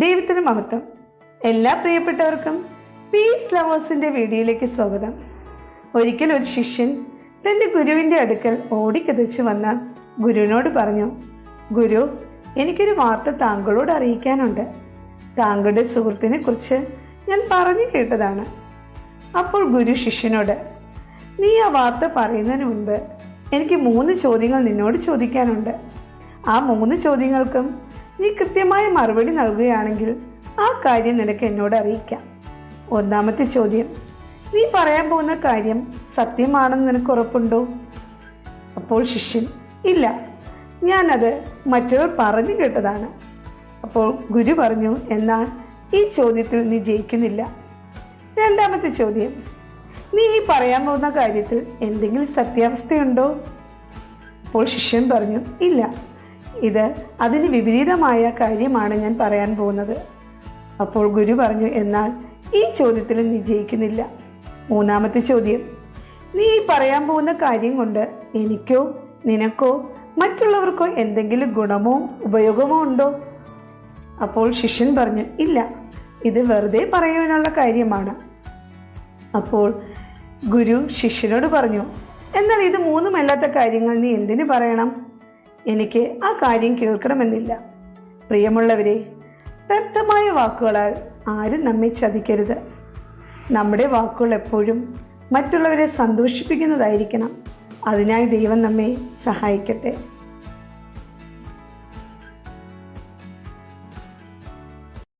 ദൈവത്തിന് മഹത്വം. എല്ലാ പ്രിയപ്പെട്ടവർക്കും പീസ് ലവേഴ്സിന്റെ വീഡിയോയിലേക്ക് സ്വാഗതം. ഒരിക്കൽ ഒരു ശിഷ്യൻ തന്റെ ഗുരുവിന്റെ അടുക്കൽ ഓടിക്കതച്ച് വന്ന ഗുരുവിനോട് പറഞ്ഞു ഗുരു എനിക്കൊരു വാർത്ത താങ്കളോട് അറിയിക്കാനുണ്ട്. താങ്കളുടെ സുഹൃത്തിനെ കുറിച്ച് ഞാൻ പറഞ്ഞു കേട്ടതാണ്. അപ്പോൾ ഗുരു ശിഷ്യനോട് നീ ആ വാർത്ത പറയുന്നതിന് മുൻപ് എനിക്ക് മൂന്ന് ചോദ്യങ്ങൾ നിന്നോട് ചോദിക്കാനുണ്ട്. ആ മൂന്ന് ചോദ്യങ്ങൾക്കും നീ കൃത്യമായ മറുപടി നൽകുകയാണെങ്കിൽ ആ കാര്യം നിനക്ക് എന്നോട് അറിയിക്കാം. ഒന്നാമത്തെ ചോദ്യം നീ പറയാൻ പോകുന്ന കാര്യം സത്യമാണെന്ന് നിനക്ക് ഉറപ്പുണ്ടോ? അപ്പോൾ ശിഷ്യൻ ഇല്ല ഞാനത് മറ്റൊരാൾ പറഞ്ഞു കേട്ടതാണ്. അപ്പോൾ ഗുരു പറഞ്ഞു എന്നാൽ ഈ ചോദ്യത്തിൽ നീ ജയിക്കുന്നില്ല. രണ്ടാമത്തെ ചോദ്യം നീ ഈ പറയാൻ പോകുന്ന കാര്യത്തിൽ എന്തെങ്കിലും സത്യാവസ്ഥയുണ്ടോ? അപ്പോൾ ശിഷ്യൻ പറഞ്ഞു ഇല്ല ഇത് അതിന് വിപരീതമായ കാര്യമാണ് ഞാൻ പറയാൻ പോകുന്നത്. അപ്പോൾ ഗുരു പറഞ്ഞു എന്നാൽ ഈ ചോദ്യത്തിൽ നീ ജയിക്കുന്നില്ല. മൂന്നാമത്തെ ചോദ്യം നീ പറയാൻ പോകുന്ന കാര്യം കൊണ്ട് എനിക്കോ നിനക്കോ മറ്റുള്ളവർക്കോ എന്തെങ്കിലും ഗുണമോ ഉപയോഗമോ ഉണ്ടോ? അപ്പോൾ ശിഷ്യൻ പറഞ്ഞു ഇല്ല ഇത് വെറുതെ പറയാനുള്ള കാര്യമാണ്. അപ്പോൾ ഗുരു ശിഷ്യനോട് പറഞ്ഞു എന്നാൽ ഇത് മൂന്നുമല്ലാത്ത കാര്യങ്ങൾ നീ എന്തിനു പറയണം? എനിക്ക് ആ കാര്യം കേൾക്കണമെന്നില്ല. പ്രിയമുള്ളവരെ വ്യക്തമായ വാക്കുകളാൽ ആരും നമ്മെ ചതിക്കരുത്. നമ്മുടെ വാക്കുകൾ എപ്പോഴും മറ്റുള്ളവരെ സന്തോഷിപ്പിക്കുന്നതായിരിക്കണം. അതിനായി ദൈവം നമ്മെ സഹായിക്കട്ടെ.